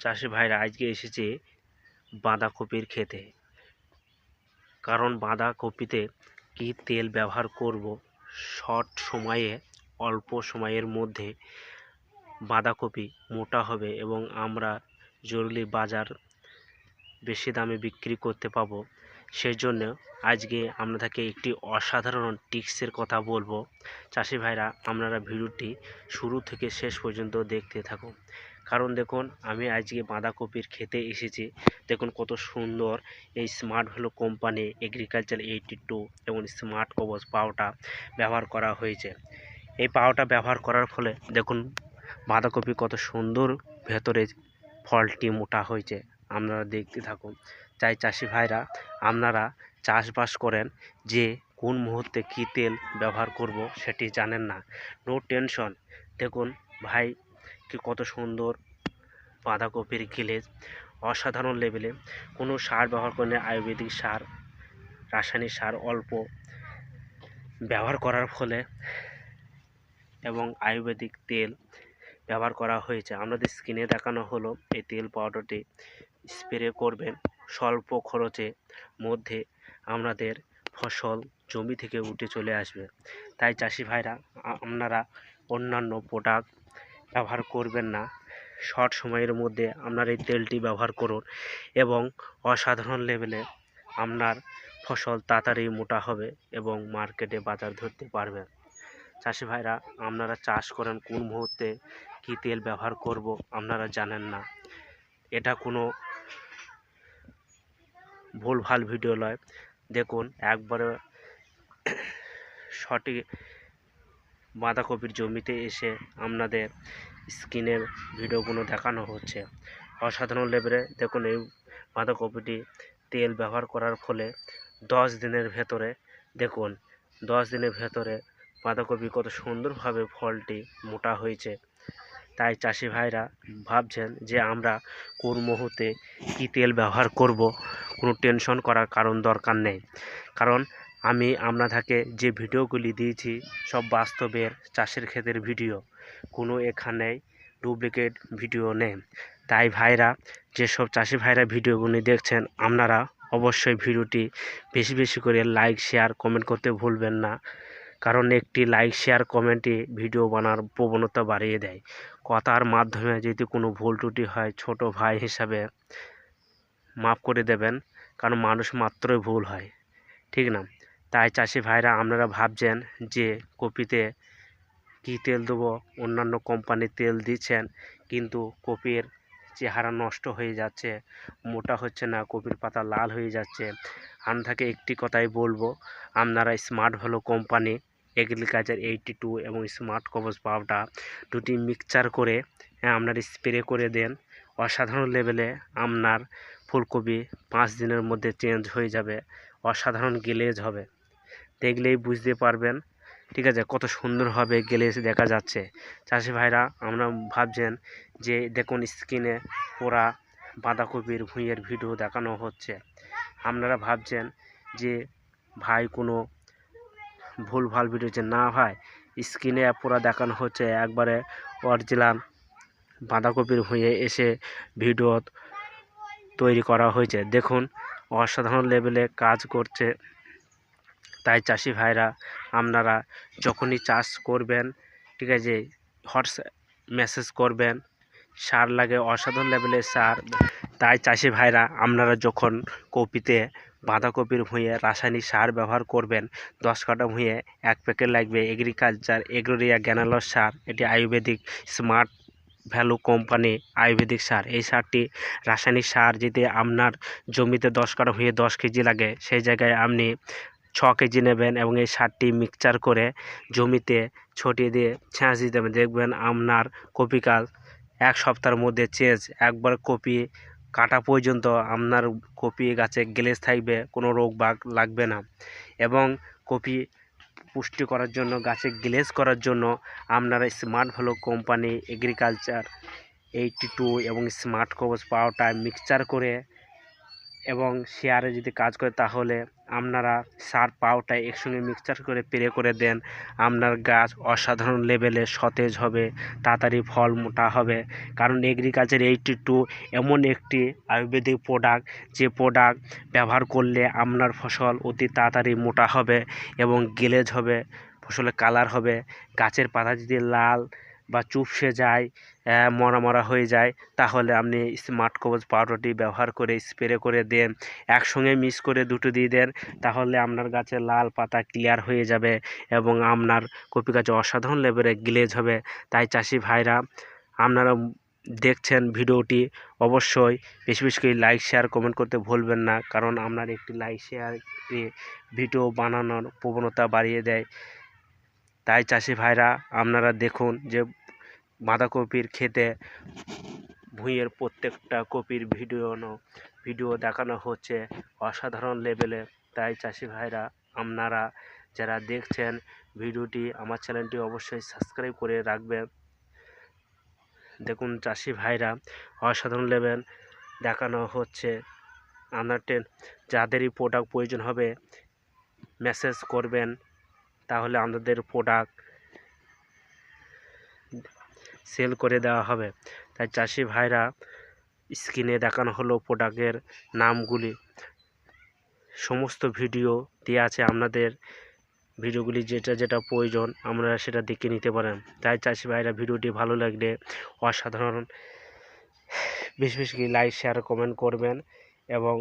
চাষি ভাইরা আজকে এসেছে বাঁধাকপির খেতে কারণ বাঁধাকপিতে কী তেল ব্যবহার করব? শর্ট সময়ে, অল্প সময়ের মধ্যে বাঁধাকপি মোটা হবে এবং আমরা জরুরি বাজার বেশি দামে বিক্রি করতে পাবো। সেই জন্য আজকে আপনাদেরকে একটি অসাধারণ টিক্সের কথা বলব। চাষি ভাইরা, আপনারা ভিডিওটি শুরু থেকে শেষ পর্যন্ত দেখতে থাকুন। কারণ দেখুন, আমি আজকে বাঁধাকপির খেতে এসেছি। দেখুন কত সুন্দর এই smart value company agriculture eighty two এবং স্মার্ট কবচ পাওয়াটা ব্যবহার করা হয়েছে। এই পাওয়াটা ব্যবহার করার ফলে দেখুন বাঁধাকপি কত সুন্দর ভেতরে ফলটি মোটা হয়েছে। আপনারা দেখতে থাকুন। চাই চাষি ভাইরা, আপনারা চাষবাস করেন যে কোন মুহূর্তে কী তেল ব্যবহার করব সেটি জানেন না। নো টেনশন দেখুন ভাই কি কত সুন্দর। বাঁধাকপির গিলেজ অসাধারণ লেভেলে কোনো সার ব্যবহার করে না, আয়ুর্বেদিক সার রাসায়নিক সার অল্প ব্যবহার করার ফলে এবং আয়ুর্বেদিক তেল ব্যবহার করা হয়েছে। আমাদের স্কিনে দেখানো হলো এই তেল পাউডারটি। স্প্রে করবেন স্বল্প খরচে মধ্যে আমাদের ফসল জমি থেকে উঠে চলে আসবে। তাই চাষি ভাইরা আপনারা অন্যান্য প্রোডাক্ট ব্যবহার করবেন না। শর্ট সময়ের মধ্যে আপনার এই তেলটি ব্যবহার করুন এবং অসাধারণ লেভেলে আপনার ফসল তাড়াতাড়ি মোটা হবে এবং মার্কেটে বাজার ধরতে পারবেন। চাষি ভাইরা, আপনারা চাষ করেন কোন মুহূর্তে কী তেল ব্যবহার করব আপনারা জানেন না। এটা কোনো ভুলভাল ভিডিও নয়। দেখুন, একবারে সঠিক বাঁধাকপির জমিতে এসে আপনাদের স্ক্রিনের ভিডিওগুলো দেখানো হচ্ছে। অসাধারণ লেভেলে দেখুন এই বাঁধাকপিটি তেল ব্যবহার করার ফলে দশ দিনের ভেতরে দেখুন, দশ দিনের ভেতরে বাঁধাকপি কত সুন্দরভাবে ফলটি মোটা হয়েছে। তাই চাষি ভাইরা ভাবছেন যে আমরা কোন মুহূর্তে কী তেল ব্যবহার করব, কোনো টেনশন করার কারণ দরকার নেই। কারণ আমি আপনাদেরকে যে ভিডিওগুলি দিয়েছি, সব বাস্তবের চাষের ক্ষেতের ভিডিও, কোনো এখানে ডুপ্লিকেট ভিডিও নেই। তাই ভাইরা, যেসব চাষি ভাইরা ভিডিওগুলি দেখছেন, আপনারা অবশ্যই ভিডিওটি বেশি বেশি করে লাইক, শেয়ার, কমেন্ট করতে ভুলবেন না। কারণ একটি লাইক, শেয়ার, কমেন্টই ভিডিও বানার প্রবণতা বাড়িয়ে দেয়। কথার মাধ্যমে যদি কোনো ভুল ত্রুটি হয়, ছোট ভাই হিসাবে মাফ করে দেবেন, কারণ মানুষ মাত্রই ভুল হয়। ঠিক না? তাই চাষি ভাইরা আপনারা ভাবছেন যে কপিতে কী তেল দেবো? অন্যান্য কোম্পানির তেল দিচ্ছেন কিন্তু কপির চেহারা নষ্ট হয়ে যাচ্ছে মোটা হচ্ছে না কপির পাতা লাল হয়ে যাচ্ছে। আপনাকে একটি কথাই বলব আপনারা smart value company agriculture eighty two এবং স্মার্ট কবচ পাউডার দুটি মিক্সচার করে হ্যাঁ, আপনার স্প্রে করে দেন অসাধারণ লেভেলে আপনার ফুলকপি পাঁচ দিনের মধ্যে চেঞ্জ হয়ে যাবে অসাধারণ গ্লেজ হবে। দেখলেই বুঝতে পারবেন। ঠিক আছে? কত সুন্দরভাবে গ্লেজ দেখা যাচ্ছে। চাষি ভাইরা, আমরা ভাবছেন যে দেখুন স্ক্রিনে পোড়া বাঁধাকপির ভুঁইয়ের ভিডিও দেখানো হচ্ছে। আপনারা ভাবছেন যে ভাই কোনো ভুলভাল ভিডিও যে না ভাই স্ক্রিনে পুরো দেখানো হচ্ছে। একবারে অরিজিনাল বাঁধাকপির ভুঁইয়ে এসে ভিডিও তৈরি করা হয়েছে। দেখুন, অসাধারণ লেভেলে কাজ করছে। তাই চাষি ভাইরা, আপনারা যখনই চাষ করবেন, ঠিক আছে হোয়াটসঅ্যাপ মেসেজ করবেন, সার লাগে অসাধারণ লেভেলের সার, তাই চাষি ভাইরা, আপনারা যখন কপিতে বাঁধাকপির ভুঁইয়ে রাসায়নিক সার ব্যবহার করবেন, দশ কাটা ভুঁইয়ে এক প্যাকেট লাগবে এগ্রিকালচার এগ্রোরিয়া গ্যানালস সার, এটি Ayurvedic smart value company Ayurvedic সার, এই সারটি রাসায়নিক সার যদি আপনার জমিতে দশ কাটা ভুঁইয়ে দশ কেজি লাগে, সেই জায়গায় আপনি ছ কেজি নেবেন এবং এই সারটি মিক্সচার করে জমিতে ছটিয়ে দিয়ে ছেঁচ দিয়ে দেবেন দেখবেন আপনার কপি কাল এক সপ্তাহের মধ্যে চেঞ্জ। একবার কপি কাটা পর্যন্ত আপনার কপি গাছে গ্লেজ থাকবে, কোনো রোগ বাগ লাগবে না। এবং কপি পুষ্টি করার জন্য, গাছে গ্লেজ করার জন্য আপনারা smart value company agriculture eighty two এবং স্মার্ট কবচ পাওয়ারটা মিক্সচার করে এবং শেয়ারে যদি কাজ করে তাহলে আপনারা সার পাউটা একসঙ্গে মিক্সচার করে স্প্রে করে দেন। আপনার গাছ অসাধারণ লেভেলে সতেজ হবে, তাড়াতাড়ি ফল মোটা হবে। কারণ এগ্রিকালচার এইটি টু এমন একটি আয়ুর্বেদিক প্রোডাক্ট যে প্রোডাক্ট ব্যবহার করলে আপনার ফসল অতি তাড়াতাড়ি মোটা হবে এবং গেলেজ হবে, ফসলের কালার হবে, গাছের পাতা যদি লাল বা চুপসে যায় মরা মরা হয়ে যায়, তাহলে আপনি স্মার্ট কবচ পাউডারটি ব্যবহার করে স্প্রে করে দেন, একসঙ্গে মিক্স করে দুটো দিয়ে দেন, তাহলে আপনার গাছে লাল পাতা ক্লিয়ার হয়ে যাবে এবং আপনার কপি গাছে অসাধারণ লেভেলে গ্লেজ হবে। তাই চাষি ভাইরা, আপনারা দেখছেন ভিডিওটি, অবশ্যই বেশি বেশি করে লাইক শেয়ার কমেন্ট করতে ভুলবেন না, কারণ আপনার একটি লাইক শেয়ার ভিডিও বানানোর প্রবণতা বাড়িয়ে দেয়। তাই চাষি ভাইরা, আপনারা দেখুন যে বাঁধাকপির খেতে ভুঁইয়ের প্রত্যেকটা কপির ভিডিও ভিডিও দেখানো হচ্ছে অসাধারণ লেভেলে। তাই চাষি ভাইরা, আপনারা যারা দেখছেন ভিডিওটি, আমার চ্যানেলটি অবশ্যই সাবস্ক্রাইব করে রাখবেন। দেখুন চাষি ভাইরা, অসাধারণ লেভেল দেখানো হচ্ছে। আপনার যাদেরই প্রোডাক্ট প্রয়োজন হবে মেসেজ করবেন, তাহলে আমাদের প্রোডাক্ট সেল করে দেওয়া হবে। তাই চাষি ভাইরা স্ক্রিনে দেখানো হলো প্রোডাক্টের নামগুলি। সমস্ত ভিডিও দেওয়া আছে আপনাদের। ভিডিওগুলি যেটা যেটা প্রয়োজন, আমরা সেটা দেখে নিতে পারেন। তাই চাষি ভাইরা ভিডিওটি ভালো লাগলে অসাধারণ, বেশি বেশি লাইক শেয়ার কমেন্ট করবেন এবং